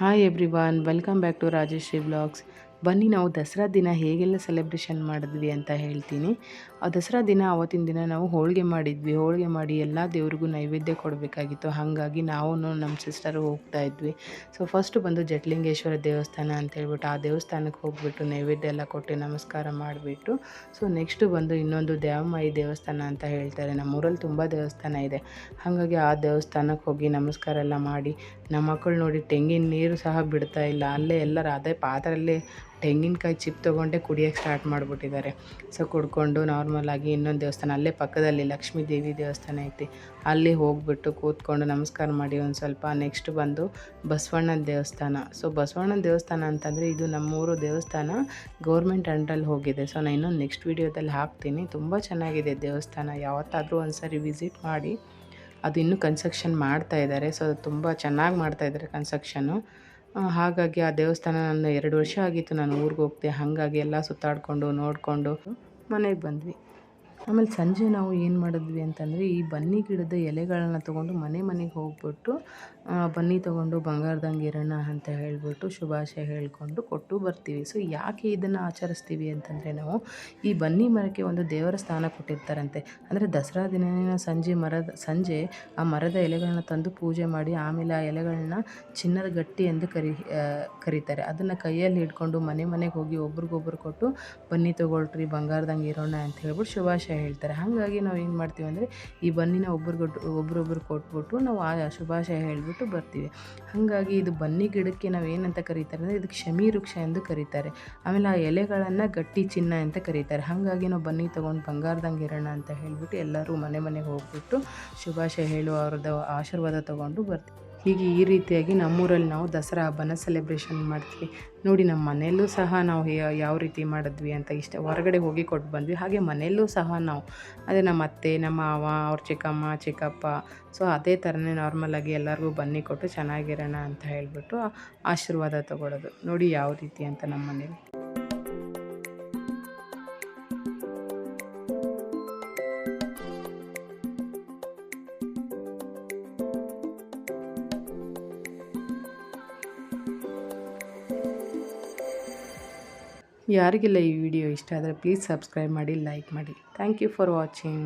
Hi everyone, welcome back to Rajesh Vlogs. ಬನ್ನಿ ನಾವು ದಸರಾ ದಿನ ಹೇಗೆಲ್ಲ ಸೆಲೆಬ್ರೇಷನ್ ಮಾಡಿದ್ವಿ ಅಂತ ಹೇಳ್ತೀನಿ. ಆ ದಸರಾ ದಿನ ಆವತ್ತಿನ ದಿನ ನಾವು ಹೋಳಿಗೆ ಮಾಡಿದ್ವಿ. ಹೋಳಿಗೆ ಮಾಡಿ ಎಲ್ಲ ದೇವ್ರಿಗೂ ನೈವೇದ್ಯ ಕೊಡಬೇಕಾಗಿತ್ತು. ಹಾಗಾಗಿ ನಾವು ನಮ್ಮ ಸಿಸ್ಟರು ಹೋಗ್ತಾ ಇದ್ವಿ. ಸೊ ಫಸ್ಟ್ ಬಂದು ಜಟ್ಲಿಂಗೇಶ್ವರ ದೇವಸ್ಥಾನ ಅಂತ ಹೇಳ್ಬಿಟ್ಟು ಆ ದೇವಸ್ಥಾನಕ್ಕೆ ಹೋಗ್ಬಿಟ್ಟು ನೈವೇದ್ಯ ಎಲ್ಲ ಕೊಟ್ಟು ನಮಸ್ಕಾರ ಮಾಡಿಬಿಟ್ಟು ಸೊ ನೆಕ್ಸ್ಟ್ ಬಂದು ಇನ್ನೊಂದು ದೇವಮಾಯಿ ದೇವಸ್ಥಾನ ಅಂತ ಹೇಳ್ತಾರೆ. ನಮ್ಮೂರಲ್ಲಿ ತುಂಬ ದೇವಸ್ಥಾನ ಇದೆ. ಹಾಗಾಗಿ ಆ ದೇವಸ್ಥಾನಕ್ಕೆ ಹೋಗಿ ನಮಸ್ಕಾರ ಎಲ್ಲ ಮಾಡಿ, ನಮ್ಮ ಮಕ್ಕಳು ನೋಡಿ ತೆಂಗಿನ ನೀರು ಸಹ ಬಿಡ್ತಾ ಇಲ್ಲ. ಅಲ್ಲೇ ಎಲ್ಲರೂ ಅದೇ ಪಾತ್ರೆಯಲ್ಲೇ ತೆಂಗಿನಕಾಯಿ ಚಿಪ್ ತೊಗೊಂಡೆ ಕುಡಿಯೋಕ್ಕೆ ಸ್ಟಾರ್ಟ್ ಮಾಡಿಬಿಟ್ಟಿದ್ದಾರೆ. ಸೊ ಕುಡ್ಕೊಂಡು ನಾರ್ಮಲಾಗಿ ಇನ್ನೊಂದು ದೇವಸ್ಥಾನ, ಅಲ್ಲೇ ಪಕ್ಕದಲ್ಲಿ ಲಕ್ಷ್ಮೀ ದೇವಿ ದೇವಸ್ಥಾನ ಐತಿ. ಅಲ್ಲಿ ಹೋಗ್ಬಿಟ್ಟು ಕೂತ್ಕೊಂಡು ನಮಸ್ಕಾರ ಮಾಡಿ ಒಂದು ಸ್ವಲ್ಪ ನೆಕ್ಸ್ಟ್ ಬಂದು ಬಸವಣ್ಣನ ದೇವಸ್ಥಾನ. ಸೊ ಬಸವಣ್ಣನ ದೇವಸ್ಥಾನ ಅಂತಂದರೆ ಇದು ನಮ್ಮೂರು ದೇವಸ್ಥಾನ ಗೌರ್ಮೆಂಟ್ ಅಂಡಲ್ಲಿ ಹೋಗಿದೆ. ಸೊ ನಾನು ಇನ್ನೊಂದು ನೆಕ್ಸ್ಟ್ ವೀಡಿಯೋದಲ್ಲಿ ಹಾಕ್ತೀನಿ. ತುಂಬ ಚೆನ್ನಾಗಿದೆ ದೇವಸ್ಥಾನ. ಯಾವತ್ತಾದರೂ ಒಂದು ಸಾರಿ ವಿಸಿಟ್ ಮಾಡಿ, ಅದು ಇನ್ನೂ ಕನ್ಸ್ಟ್ರಕ್ಷನ್ ಮಾಡ್ತಾ ಇದ್ದಾರೆ. ಸೊ ತುಂಬ ಚೆನ್ನಾಗಿ ಮಾಡ್ತಾ ಇದ್ದಾರೆ ಕನ್ಸ್ಟ್ರಕ್ಷನು ಹಾಗಾಗಿ ಆ ದೇವಸ್ಥಾನ ನಾನು ಎರಡು ವರ್ಷ ಆಗಿತ್ತು. ನಾನು ಊರಿಗೆ ಹೋಗ್ದೆ, ಹಾಗಾಗಿ ಎಲ್ಲ ಸುತ್ತಾಡಿಕೊಂಡು, ನೋಡಿಕೊಂಡು ಮನೆಗೆ ಬಂದ್ವಿ. ಆಮೇಲೆ ಸಂಜೆ ನಾವು ಏನು ಮಾಡಿದ್ವಿ ಅಂತಂದರೆ ಈ ಬನ್ನಿ ಗಿಡದ ಎಲೆಗಳನ್ನ ತಗೊಂಡು ಮನೆ ಮನೆಗೆ ಹೋಗ್ಬಿಟ್ಟು ಬನ್ನಿ ತಗೊಂಡು ಬಂಗಾರದಂಗೆ ಇರೋಣ ಅಂತ ಹೇಳಿಬಿಟ್ಟು ಶುಭಾಶಯ ಹೇಳಿಕೊಂಡು ಕೊಟ್ಟು ಬರ್ತೀವಿ. ಸೊ, ಯಾಕೆ ಇದನ್ನು ಆಚರಿಸ್ತೀವಿ ಅಂತಂದರೆ ನಾವು ಈ ಬನ್ನಿ ಮರಕ್ಕೆ ಒಂದು ದೇವರ ಸ್ಥಾನ ಕೊಟ್ಟಿರ್ತಾರಂತೆ. ಅಂದರೆ ದಸರಾ ದಿನ ಸಂಜೆ ಮರದ, ಸಂಜೆ ಆ ಮರದ ಎಲೆಗಳನ್ನ ತಂದು ಪೂಜೆ ಮಾಡಿ ಆಮೇಲೆ ಆ ಎಲೆಗಳನ್ನ ಚಿನ್ನದ ಗಟ್ಟಿ ಎಂದು ಕರಿ ಕರೀತಾರೆ. ಅದನ್ನು ಕೈಯಲ್ಲಿ ಹಿಡ್ಕೊಂಡು ಮನೆ ಮನೆಗೆ ಹೋಗಿ ಒಬ್ರಿಗೊಬ್ರು ಕೊಟ್ಟು ಬನ್ನಿ ತಗೊಳ್ರಿ ಬಂಗಾರದಂಗೆ ಇರೋಣ ಅಂತ ಹೇಳ್ಬಿಟ್ಟು ಶುಭಾಶಯ ಹೇಳ್ತಾರೆ. ಹಾಗಾಗಿ ನಾವು ಏನು ಮಾಡ್ತೀವಿ ಅಂದರೆ, ಈ ಬನ್ನಿನ ಒಬ್ರಿಗೊಟ್ಟು ಒಬ್ರೊಬ್ರು ಕೊಟ್ಬಿಟ್ಟು ನಾವು ಆ ಶುಭಾಶಯ ಹೇಳಿಬಿಟ್ಟು ಬರ್ತೀವಿ. ಹಾಗಾಗಿ ಇದು ಬನ್ನಿ ಗಿಡಕ್ಕೆ ನಾವು ಏನಂತ ಕರೀತಾರೆ ಅಂದರೆ, ಇದಕ್ಕೆ ಶಮಿ ವೃಕ್ಷ ಎಂದು ಕರೀತಾರೆ. ಆಮೇಲೆ ಆ ಎಲೆಗಳನ್ನು ಗಟ್ಟಿ ಚಿನ್ನ ಅಂತ ಕರೀತಾರೆ. ಹಾಗಾಗಿ ನಾವು ಬನ್ನಿ ತೊಗೊಂಡು ಬಂಗಾರದಂಗೆ ಇರೋಣ ಅಂತ ಹೇಳಿಬಿಟ್ಟು ಎಲ್ಲರೂ ಮನೆ ಮನೆಗೆ ಹೋಗ್ಬಿಟ್ಟು ಶುಭಾಶಯ ಹೇಳುವ ಅವ್ರದ್ದು ಆಶೀರ್ವಾದ ತೊಗೊಂಡು ಬರ್ತೀವಿ. ಹೀಗೆ ಈ ರೀತಿಯಾಗಿ ನಮ್ಮೂರಲ್ಲಿ ನಾವು ದಸರಾ ಹಬ್ಬನ ಸೆಲೆಬ್ರೇಷನ್ ಮಾಡ್ತೀವಿ. ನೋಡಿ ನಮ್ಮ ಮನೆಯಲ್ಲೂ ಸಹ ನಾವು ಯಾವ ರೀತಿ ಮಾಡಿದ್ವಿ ಅಂತ ಇಷ್ಟ, ಹೊರಗಡೆ ಹೋಗಿ ಕೊಟ್ಟು ಬಂದ್ವಿ. ಹಾಗೆ ಮನೆಯಲ್ಲೂ ಸಹ ನಾವು, ಅದೇ ನಮ್ಮ ಅತ್ತೆ, ನಮ್ಮ ಮಾವ, ಅವ್ರ ಚಿಕ್ಕಮ್ಮ, ಚಿಕ್ಕಪ್ಪ ಸೊ ಅದೇ ಥರನೇ ನಾರ್ಮಲಾಗಿ ಎಲ್ಲರಿಗೂ ಬನ್ನಿ ಕೊಟ್ಟು ಚೆನ್ನಾಗಿರೋಣ ಅಂತ ಹೇಳಿಬಿಟ್ಟು ಆಶೀರ್ವಾದ ತೊಗೊಳೋದು ನೋಡಿ ಯಾವ ರೀತಿ ಅಂತ ನಮ್ಮ ಮನೇಲಿ. ಯಾರಿಗೆಲ್ಲ ಈ ವಿಡಿಯೋ ಇಷ್ಟ ಆದರೆ ಪ್ಲೀಸ್ ಸಬ್ಸ್ಕ್ರೈಬ್ ಮಾಡಿ ಲೈಕ್ ಮಾಡಿ. Thank you for watching